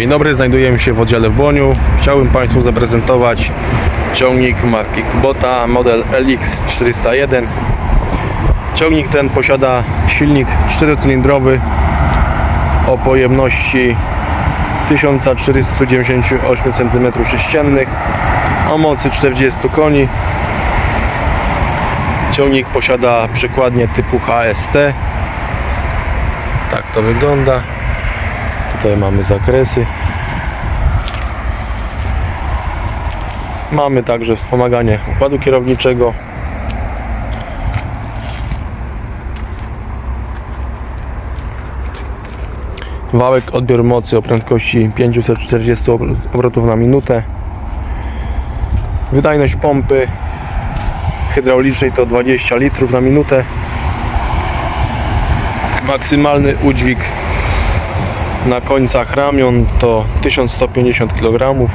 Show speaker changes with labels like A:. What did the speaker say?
A: Dzień dobry, znajdujemy się w oddziale w Błoniu. Chciałbym Państwu zaprezentować ciągnik marki Kubota model LX401. Ciągnik ten posiada silnik 4-cylindrowy o pojemności 1498 cm3 o mocy 40 koni. Ciągnik posiada przykładnię typu HST. Tak to wygląda. Tutaj mamy zakresy. Mamy także wspomaganie układu kierowniczego. Wałek odbiór mocy o prędkości 540 obr- obrotów na minutę. Wydajność pompy hydraulicznej to 20 litrów na minutę. Maksymalny udźwig na końcach ramion to 1150 kg.